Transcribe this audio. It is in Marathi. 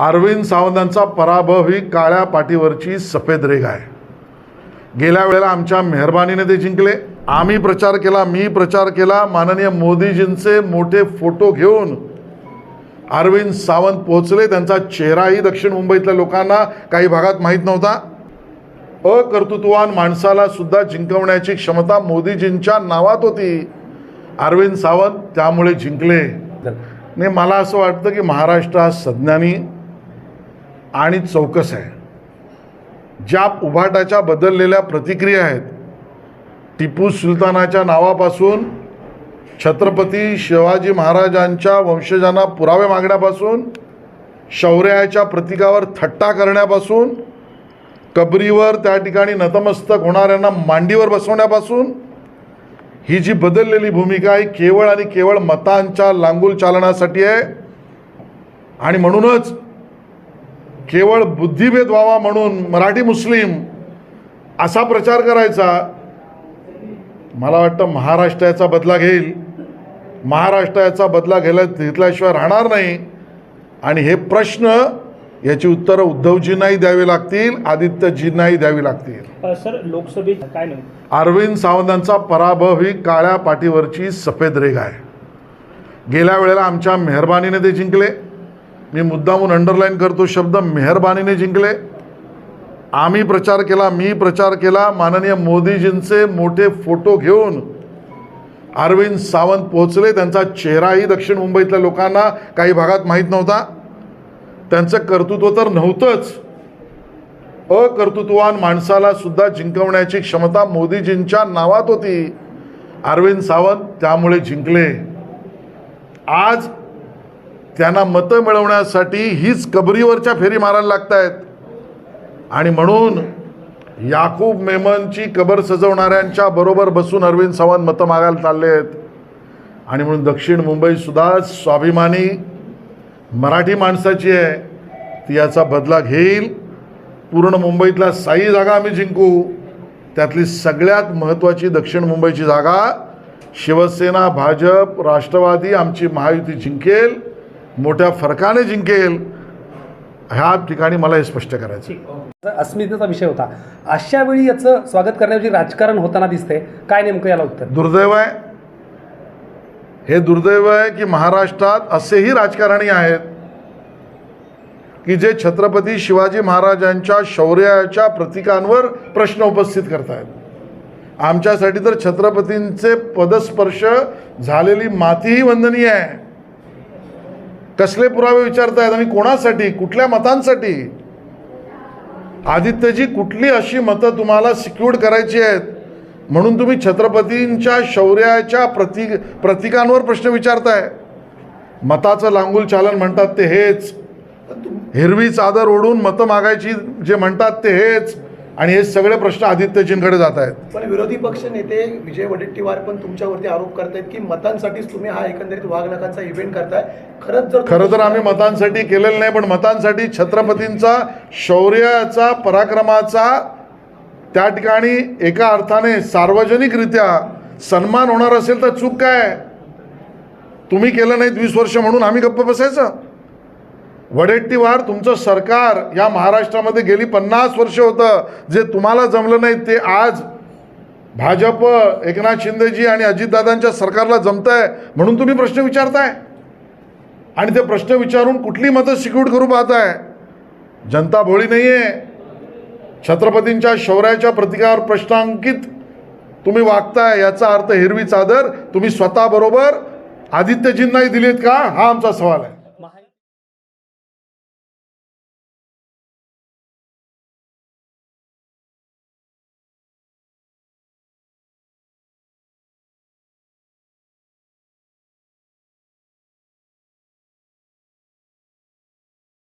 अरविंद सावंतांचा पराभव ही काळ्या पाठीवरची सफेद रेघ आहे. गेल्या वेळेला आमच्या मेहरबानीने ते जिंकले. आम्ही प्रचार केला मी प्रचार केला. माननीय मोदीजींचे मोठे फोटो घेऊन अरविंद सावंत पोहोचले. त्यांचा चेहराही दक्षिण मुंबईतल्या लोकांना काही भागात माहीत नव्हता. अकर्तृत्वान माणसाला सुद्धा जिंकवण्याची क्षमता मोदीजींच्या नावात होती. अरविंद सावंत त्यामुळे जिंकले. नाही मला असं वाटतं की महाराष्ट्र हा सज्ञानी आणि चौकस आहे. ज्या उभाटाच्या बदललेल्या प्रतिक्रिया आहेत टिपू सुलतानाच्या नावापासून छत्रपती शिवाजी महाराजांच्या वंशजांना पुरावे मागण्यापासून शौर्याच्या प्रतीकावर थट्टा करण्यापासून कबरीवर त्या ठिकाणी नतमस्तक होणाऱ्यांना मांडीवर बसवण्यापासून ही जी बदललेली भूमिका आहे केवळ आणि केवळ मतांच्या लांगूल चालनासाठी आहे. आणि म्हणूनच केवळ बुद्धिभेद व्हावा म्हणून मराठी मुस्लिम असा प्रचार करायचा मला वाटतं महाराष्ट्र याचा बदला घेईल. महाराष्ट्र याचा बदला घ्यायला घेतल्याशिवाय राहणार नाही. आणि हे प्रश्न याची उत्तरं उद्धवजींनाही द्यावी लागतील आदित्यजींनाही द्यावी लागतील. सर लोकसभेत काय नाही. अरविंद सावंतांचा पराभव ही काळ्या पाठीवरची सफेद रेघ आहे. गेल्या वेळेला आमच्या मेहरबानीने ते जिंकले. मी मुद्दामून अंडरलाईन करतो शब्द मेहरबानीने जिंकले. आम्ही प्रचार केला मी प्रचार केला. माननीय मोदीजींचे मोठे फोटो घेऊन अरविंद सावंत पोहोचले. त्यांचा चेहराही दक्षिण मुंबईतल्या लोकांना काही भागात माहीत नव्हता. त्यांचं कर्तृत्व तर नव्हतंच. अकर्तृत्वान माणसाला सुद्धा जिंकवण्याची क्षमता मोदीजींच्या नावात होती. अरविंद सावंत त्यामुळे जिंकले. आज त्यांना मतं मिळवण्यासाठी हीच कबरीवरच्या फेरी मारायला लागत आहेत आणि म्हणून याकूब मेमनची कबर सजवणाऱ्यांच्या बरोबर बसून अरविंद सावंत मतं मागायला चालले आहेत आणि म्हणून दक्षिण मुंबईसुद्धा स्वाभिमानी मराठी माणसाची आहे. ती याचा बदला घेईल. पूर्ण मुंबईतल्या साई जागा आम्ही जिंकू. त्यातली सगळ्यात महत्त्वाची दक्षिण मुंबईची जागा शिवसेना भाजप राष्ट्रवादी आमची महायुती जिंकेल. मोठ्या फरकाने जिंकेल ह्या ठिकाणी मला हे स्पष्ट करायचं. अस्मितेचा विषय होता. अशा वेळी याचं स्वागत करण्याऐवजी राजकारण होताना दिसतंय. काय नेमकं याला उत्तर? दुर्दैव आहे. हे दुर्दैव आहे की महाराष्ट्रात असेही राजकारणी आहेत की जे छत्रपती शिवाजी महाराजांच्या शौर्याच्या प्रतीकांवर प्रश्न उपस्थित करतायत. आमच्यासाठी तर छत्रपतींचे पदस्पर्श झालेली मातीही वंदनीय आहे. कसले पुरावे विचारतायत आणि कोणासाठी कुठल्या मतांसाठी? आदित्यजी कुठली अशी मतं तुम्हाला सिक्युर्ड करायची आहेत? म्हणून तुम्ही छत्रपतींच्या शौर्याच्या प्रति प्रतिकांवर प्रश्न विचारताय. मताचं लांगुल चालन म्हणतात ते हेच. हिरवी चादर ओढून मतं मागायची जे म्हणतात ते हेच. आणि हे सगळे प्रश्न आदित्यजींकडे जात आहेत. पण विरोधी पक्ष नेते विजय वडेट्टीवार पण तुमच्यावरती आरोप करतायत की मतांसाठीच तुम्ही हा एकंदरीत वाघनखांचा इव्हेंट करताय. खरंच जर खरं तर आम्ही मतांसाठी केलेलं नाही पण मतांसाठी छत्रपतींचा शौर्याचा पराक्रमाचा त्या ठिकाणी एका अर्थाने सार्वजनिकरित्या सन्मान होणार असेल तर चूक काय? तुम्ही केलं नाहीत वीस वर्ष म्हणून आम्ही गप्प बसायचं? वडेट्टीवार तुमचं सरकार या महाराष्ट्रामध्ये गेली पन्नास वर्ष होतं. जे तुम्हाला जमलं नाही ते आज भाजप एकनाथ शिंदेजी आणि अजितदादांच्या सरकारला जमतंय म्हणून तुम्ही प्रश्न विचारताय. आणि ते प्रश्न विचारून कुठली मतं सिक्युट करू पाहताय? जनता भोळी नाही आहे छत्रपतींच्या शौर्याच्या प्रतिकावर प्रश्नांकित तुम्ही वागताय याचा अर्थ हिरवी चादर. तुम्ही स्वतःबरोबर आदित्यजींनाही दिलीत का? हा आमचा सवाल आहे.